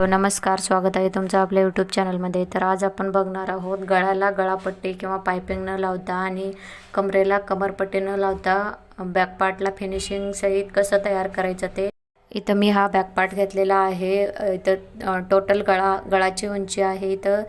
नमस्कार स्वागत आहे तुमचं आपल्या यूट्यूब चॅनलमध्ये तर आज आपण बघणार आहोत गळ्याला गळापट्टी किंवा पायपिंग न लावता आणि कमरेला कमरपट्टी न लावता बॅकपार्टला फिनिशिंग सहित कसं तयार करायचं ते. इथं मी हा बॅकपार्ट घेतलेला आहे. इथं टोटल गळा गळाची उंची आहे इथं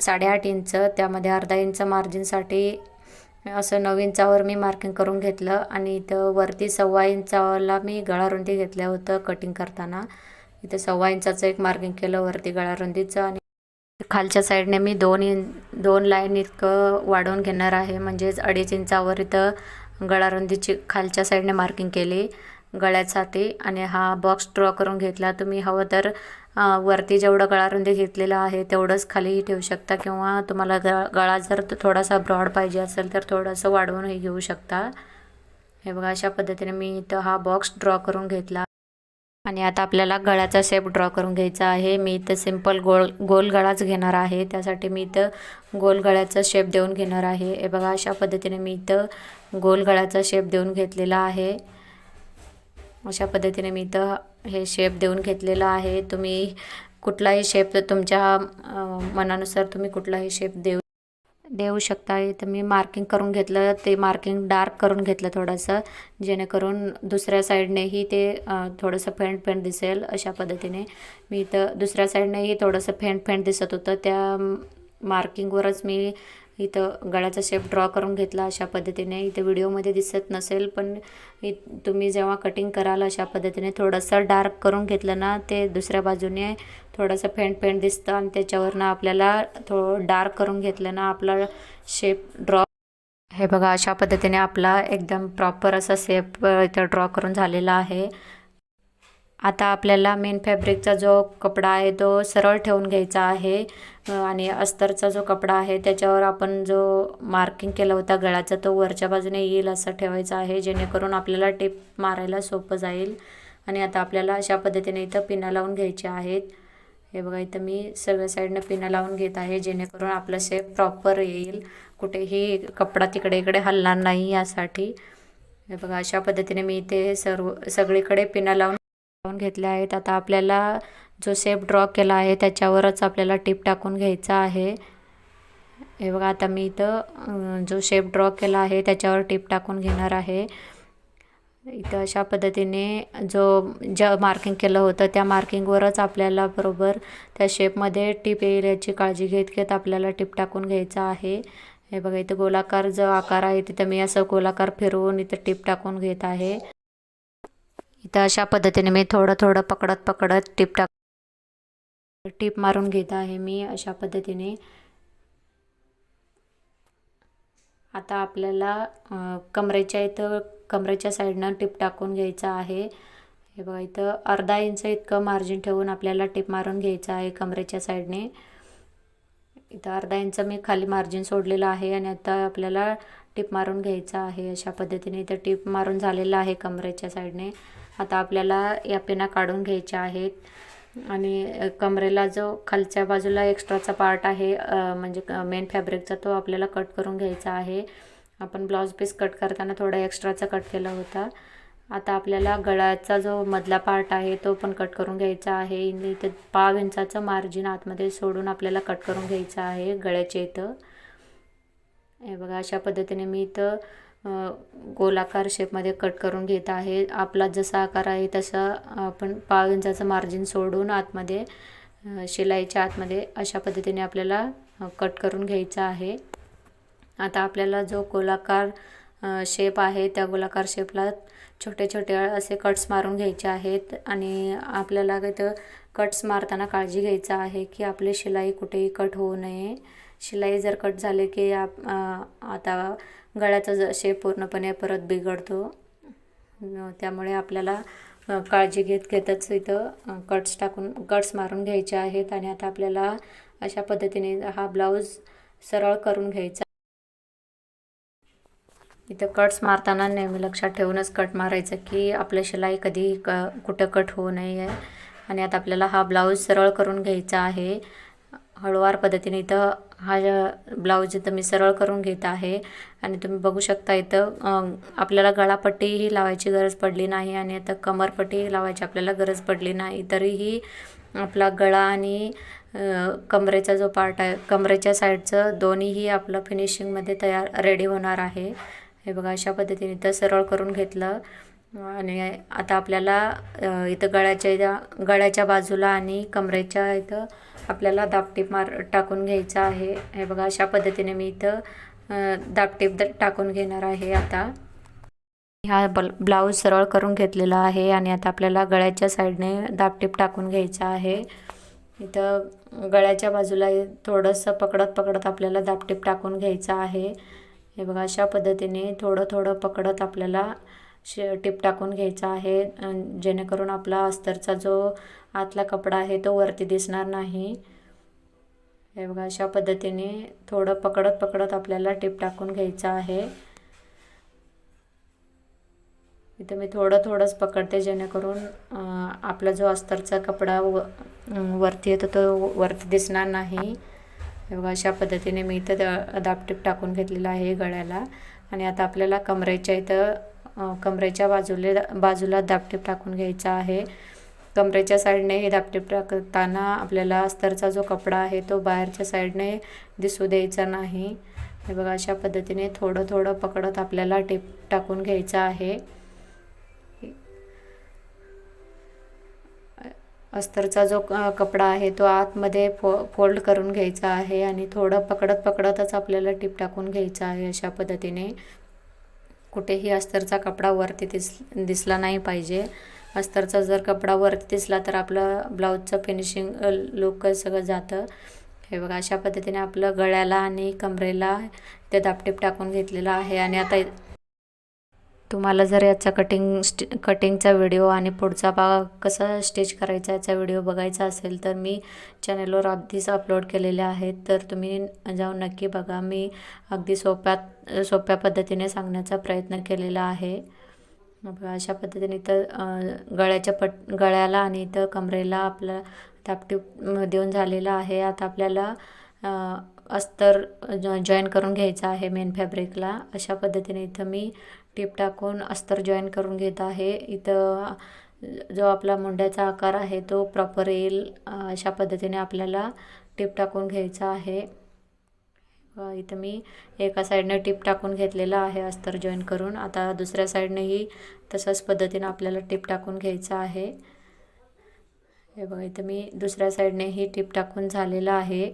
साडेआठ इंच त्यामध्ये अर्धा इंच मार्जिनसाठी असं नऊ इंचावर मी मार्किंग करून घेतलं आणि इथं वरती सव्वा इंचाला मी गळारुंदी घेतलं होतं कटिंग करताना. इथे सव्वा इंचाचं एक मार्किंग केलं वरती गळारुंदीचं आणि खालच्या साईडने मी दोन इं दोन लाईन इतकं वाढवून घेणार आहे. म्हणजेच अडीच इंचावर इथं गळारुंदीची खालच्या साईडने मार्किंग केली गळ्यासाठी आणि हा बॉक्स ड्रॉ करून घेतला. तुम्ही हवं तर वरती जेवढं गळारुंदी घेतलेलं आहे तेवढंच खालीही ठेवू शकता किंवा तुम्हाला ग गळा जर थोडासा ब्रॉड पाहिजे असेल तर थोडंसं वाढवूनही घेऊ शकता. हे बघा अशा पद्धतीने मी इथं हा बॉक्स ड्रॉ करून घेतला. आणि आता आपल्याला गळ्याचा शेप ड्रॉ करून घ्यायचा आहे. मी इथं सिंपल गोल गोल गळाच घेणार आहे. त्यासाठी मी इथं गोल गळ्याचा शेप देऊन घेणार आहे. हे बघा अशा पद्धतीने मी इथं गोल गळ्याचा शेप देऊन घेतलेला आहे. अशा पद्धतीने मी इथं हे शेप देऊन घेतलेला आहे. तुम्ही कुठलाही शेप तुमच्या मनानुसार तुम्ही कुठलाही शेप देऊ देऊ शकता. इथं मी मार्किंग करून घेतलं ते मार्किंग डार्क करून घेतलं थोडंसं जेणेकरून दुसऱ्या साईडनेही ते थोडंसं फेंट फेंट दिसेल अशा पद्धतीने. मी इथं दुसऱ्या साईडनेही थोडंसं फेंट फेंट दिसत होतं. त्या मार्किंगवरच मी इथं गळ्याचा शेप ड्रॉ करून घेतला अशा पद्धतीने. इथं व्हिडिओमध्ये दिसत नसेल पण इ तुम्ही जेव्हा कटिंग कराल अशा पद्धतीने थोडंसं डार्क करून घेतलं ना ते दुसऱ्या बाजूने थोडंसं फेंट फेंट दिसतं आणि त्याच्यावरनं आपल्याला थोडं डार्क करून घेतलं ना आपला शेप ड्रॉ हे बघा अशा पद्धतीने आपला एकदम प्रॉपर असा शेप इथं ड्रॉ करून झालेला आहे. आता आपल्याला मेन फॅब्रिकचा जो कपडा आहे तो सरळ ठेवून घ्यायचा आहे. आणि अस्तरचा जो कपडा आहे त्याच्यावर आपण जो मार्किंग केला होता गळाचा तो वरच्या बाजूने येईल असा ठेवायचा आहे जेणेकरून आपल्याला टेप मारायला सोपं जाईल. आणि आता आपल्याला अशा पद्धतीने इथं पिना लावून घ्यायच्या आहेत. हे बघा इथं मी सगळ्या साईडनं पिना लावून घेत आहे जेणेकरून आपलं शेप प्रॉपर येईल. कुठेही कपडा तिकडे इकडे हलणार नाही यासाठी. हे बघा अशा पद्धतीने मी इथे सर्व सगळीकडे पिना लावून लावून घेतले आहेत. आता आपल्याला जो शेप ड्रॉ केला आहे त्याच्यावरच आपल्याला टिप टाकून घ्यायचा आहे. हे बघा आता मी इथं जो शेप ड्रॉ केला आहे त्याच्यावर टिप टाकून घेणार आहे. इथं अशा पद्धतीने जो ज्या मार्किंग केलं होतं त्या मार्किंगवरच आपल्याला बरोबर त्या शेपमध्ये टिप येईल याची काळजी घेत घेत आपल्याला टिप टाकून घ्यायचा आहे. हे बघा इथं गोलाकार जो आकार आहे तिथं मी असं गोलाकार फिरवून इथं टिप टाकून घेत आहे. इथं अशा पद्धतीने मी थोडं थोडं पकडत पकडत टिप टाक टिप मारून घेत आहे मी अशा पद्धतीने. आता आपल्याला कमरेच्या इथं कमरेच्या साईडनं टिप टाकून घ्यायचं आहे. हे बघा इथं अर्धा इंच इतकं मार्जिन ठेवून आपल्याला टिप मारून घ्यायचं आहे कमरेच्या साईडने. इथं अर्धा इंच मी खाली मार्जिन सोडलेलं आहे आणि आता आपल्याला टिप मारून घ्यायचं आहे अशा पद्धतीने. इथं टिप मारून झालेलं आहे कमरेच्या साईडने. आता आपल्याला या पेना काढून घ्यायच्या आहेत. आणि कमरेला जो खालच्या बाजूला एक्स्ट्राचा पार्ट आहे म्हणजे मेन फॅब्रिकचा तो आपल्याला कट करून घ्यायचा आहे. आपण ब्लाऊज पीस कट करताना थोडा एक्स्ट्राचा कट केला होता. आता आपल्याला गळ्याचा जो मधला पार्ट आहे तो पण कट करून घ्यायचा आहे. इथे पाव इंचाचं मार्जिन आतमध्ये सोडून आपल्याला कट करून घ्यायचं आहे गळ्याच्या इथं. हे बघा अशा पद्धतीने मी इथं गोलाकार शेपमध्ये कट करून घेत आहे. आपला जसा आकार आहे तसा आपण पाव इंचाचं मार्जिन सोडून आतमध्ये शिलाईच्या आतमध्ये अशा पद्धतीने आपल्याला कट करून घ्यायचा आहे. आता आपल्याला जो गोलाकार शेप आहे त्या गोलाकार शेपला छोटे छोटे असे कट्स मारून घ्यायचे आहेत आणि आपल्याला तिथं कट्स मारताना काळजी घ्यायचं आहे की आपली शिलाई कुठेही कट होऊ नये. शिलाई जर कट झाले की आप आता गळ्याचा ज शेप पूर्णपणे परत बिघडतो. त्यामुळे आपल्याला काळजी घेत घेतच इथं कट्स टाकून कट्स मारून घ्यायचे आहेत आणि आता आपल्याला अशा पद्धतीने हा ब्लाऊज सरळ करून घ्यायचा. इथं कट्स मारताना नेहमी लक्षात ठेवूनच कट मारायचं की आपलं शिलाई कधी क कुठं कट होऊ नये. आणि आता आपल्याला हा ब्लाऊज सरळ करून घ्यायचा आहे. हळूवार पद्धतीने इथं हा ब्लाऊज इथं मी सरळ करून घेत आहे. आणि तुम्ही बघू शकता इथं आपल्याला गळापट्टीही लावायची गरज पडली नाही आणि आता कमरपट्टी लावायची आपल्याला गरज पडली नाही. तरीही आपला गळा आणि कमरेचा जो पार्ट आहे कमरेच्या साईडचं दोन्हीही आपलं फिनिशिंगमध्ये तयार रेडी होणार आहे. हे बघा अशा पद्धतीने इथं सरळ करून घेतलं. आणि आता आपल्याला इथं गळ्याच्या इथं गळ्याच्या बाजूला आणि कमरेच्या इथं आपल्याला दापटीप मार टाकून घ्यायचं आहे. हे बघा अशा पद्धतीने मी इथं अ, दापटीप द- टाकून घेणार आहे आता. हा बल ब्लाऊज सरळ करून घेतलेला आहे आणि आता आपल्याला गळ्याच्या साईडने दापटीप टाकून घ्यायचा आहे. इथं गळ्याच्या बाजूला थोडंसं पकडत पकडत आपल्याला दापटीप टाकून घ्यायचं आहे. हे बघा अशा पद्धतीने थोडं थोडं पकडत आपल्याला शे टीप टाकून घ्यायचा आहे. जेणेकरून आपला अस्तरचा जो आतला कपडा आहे तो वरती दिसणार नाही. हे बघा अशा पद्धतीने थोडं पकडत पकडत आपल्याला टिप टाकून घ्यायचं आहे. इथं मी थोडं थोडंच पकडते जेणेकरून आपला जो अस्तरचा कपडा व वरती येतो तो वरती दिसणार नाही. हे बघा अशा पद्धतीने मी इथं द दापटीप टाकून घेतलेला आहे गळ्याला. आणि आता आपल्याला कमरेच्या इथं कमरेच्या बाजूला बाजूला दापटीप टाकून घ्यायचा आहे. कमरेच्या साईडने हे दापटीप टाकताना आपल्याला अस्तरचा जो कपडा आहे तो बाहेरच्या साईडने दिसू द्यायचा नाही. हे बघा अशा पद्धतीने थोडं थोडं पकडत आपल्याला टेप टाकून घ्यायचं आहे. अस्तरचा जो कपडा आहे तो आतमध्ये फो फोल्ड करून घ्यायचा आहे आणि थोडं पकडत पकडतच आपल्याला टीप टाकून घ्यायचं आहे अशा पद्धतीने. कुठेही अस्तरचा कपडा वरती दिस दिसला नाही पाहिजे. अस्तरचा जर कपडा वरती दिसला तर आपलं ब्लाऊजचं फिनिशिंग लुक सगळं जातं. हे बघा अशा पद्धतीने आपलं गळ्याला आणि कमरेला ते दापटीप टाकून घेतलेलं आहे. आणि आता तुम्हाला जर याचा कटिंग स्टि कटिंगचा व्हिडिओ आणि पुढचा भाग कसा स्टिच करायचा याचा व्हिडिओ बघायचा असेल तर मी चॅनलवर अगदीच अपलोड केलेले आहेत. तर तुम्ही जाऊन नक्की बघा. मी अगदी सोप्यात सोप्या पद्धतीने सांगण्याचा प्रयत्न केलेला आहे. अशा पद्धतीने इथं गळ्याच्या पट गळ्याला आणि इथं कमरेला आपलं तापटीप देऊन झालेलं आहे. आता आपल्याला अस्तर जॉ जॉईन करून घ्यायचं आहे मेन फॅब्रिकला अशा पद्धतीने इथं मी टीप टाकून अस्तर जॉईन करून घेत आहे. इथं जो आपला मुंड्याचा आकार आहे तो प्रॉपर येईल अशा पद्धतीने आपल्याला टिप टाकून घ्यायचा आहे. इथं मी एका साईडने टीप टाकून घेतलेला आहे अस्तर जॉईन करून. आता दुसऱ्या साईडनेही तसंच पद्धतीनं आपल्याला टिप टाकून घ्यायचं आहे. हे बघा इथं मी दुसऱ्या साईडनेही टिप टाकून झालेला आहे.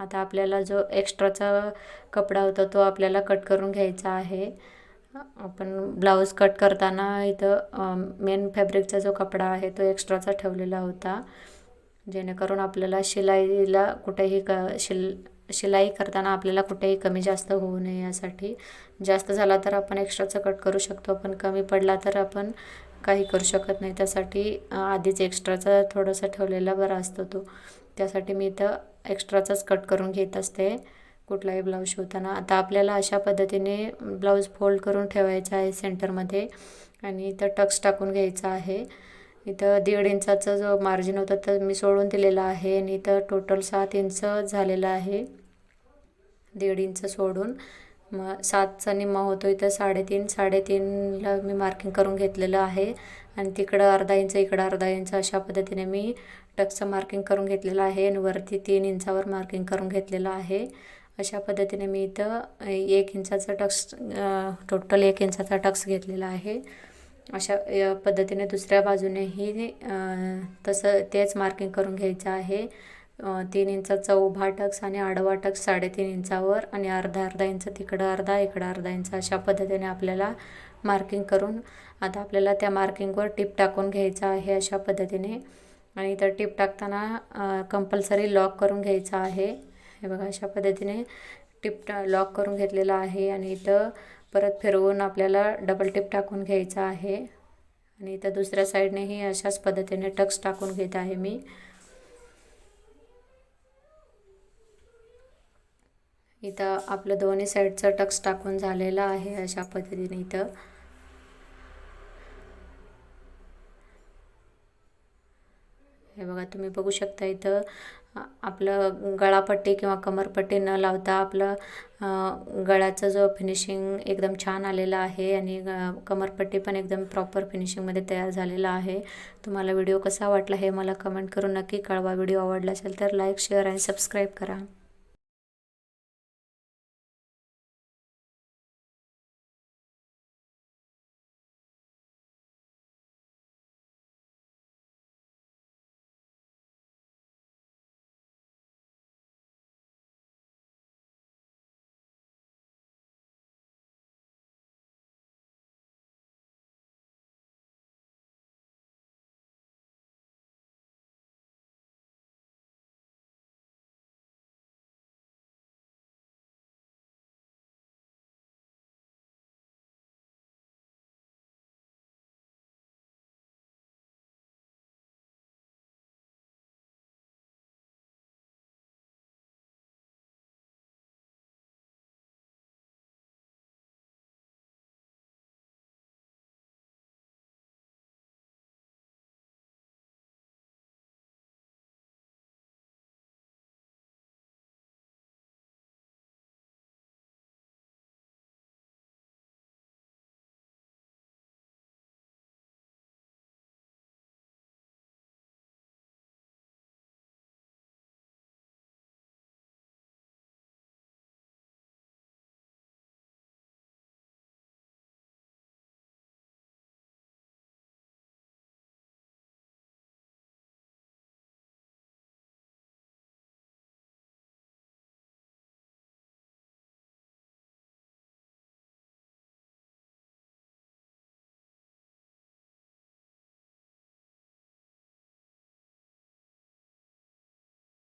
आता आपल्याला जो एक्स्ट्राचा कपडा होता तो आपल्याला कट करून घ्यायचा आहे. आपण ब्लाऊज कट करताना इथं मेन फॅब्रिकचा जो कपडा आहे तो एक्स्ट्राचा ठेवलेला होता. जेणेकरून आपल्याला शिलाईला कुठेही क शिल शिलाई करताना आपल्याला कुठेही कमी जास्त होऊ नये यासाठी. जास्त झाला तर आपण एक्स्ट्राचं कट करू शकतो पण कमी पडला तर आपण काही करू शकत नाही. त्यासाठी आधीच एक्स्ट्राचा थोडासा ठेवलेला बरा असतो तो. त्यासाठी मी इथं एक्स्ट्राचाच कट करून घेत असते कुठलाही ब्लाऊज शिवताना. आता आपल्याला अशा पद्धतीने ब्लाऊज फोल्ड करून ठेवायचा आहे सेंटरमध्ये आणि इथं टक्स टाकून घ्यायचा आहे. इथं दीड इंचाचा जो मार्जिन होता तर मी सोडून दिलेला आहे आणि इथं टोटल सात इंच झालेलं आहे. दीड इंच सोडून. मग सातचा निम्मा होतो इथं साडेतीन साडेतीनला मी मार्किंग करून घेतलेलं आहे. आणि तिकडं अर्धा इंच इकडं अर्धा इंच अशा पद्धतीने मी टक्सचं मार्किंग करून घेतलेलं आहे आणि वरती तीन इंचावर मार्किंग करून घेतलेलं आहे. अशा पद्धतीने मी इथं एक इंचाचा टक्स टोटल एक इंचाचा टक्स घेतलेला आहे. अशा या पद्धतीने दुसऱ्या बाजूनेही तसं तेच मार्किंग करून घ्यायचं आहे. तीन इंचाचा उभा टक्स आणि आडवा टक्स साडेतीन इंचावर आणि अर्धा अर्धा इंच तिकडं अर्धा इकडं अर्धा इंच अशा पद्धतीने आपल्याला मार्किंग करून आता आपल्याला त्या मार्किंगवर टिप टाकून घ्यायचं आहे अशा पद्धतीने. आणि इथं टिप टाकताना कंपल्सरी लॉक करून घ्यायचं आहे. हे बघा अशा पद्धतीने टिप लॉक करून घेतलेला आहे. आणि इथं परत फिरवून आपल्याला डबल टिप टाकून घ्यायचं आहे. आणि इथं दुसऱ्या साईडनेही अशाच पद्धतीने टक्स टाकून घेत आहे मी. इथं आपलं दोन्ही साईडचं टक्स टाकून झालेलं आहे अशा पद्धतीने इथं हे बघा तुम्ही बघू शकता इथं आपलं गळापट्टी किंवा कमरपट्टी न लावता आपलं गळ्याचा जो फिनिशिंग एकदम छान आलेला आहे आणि कमरपट्टी पण एकदम प्रॉपर फिनिशिंगमध्ये तयार झालेला आहे. तुम्हाला व्हिडिओ कसा वाटला हे मला कमेंट करून नक्की कळवा. व्हिडिओ आवडला असेल तर लाईक शेअर आणि सबस्क्राईब करा.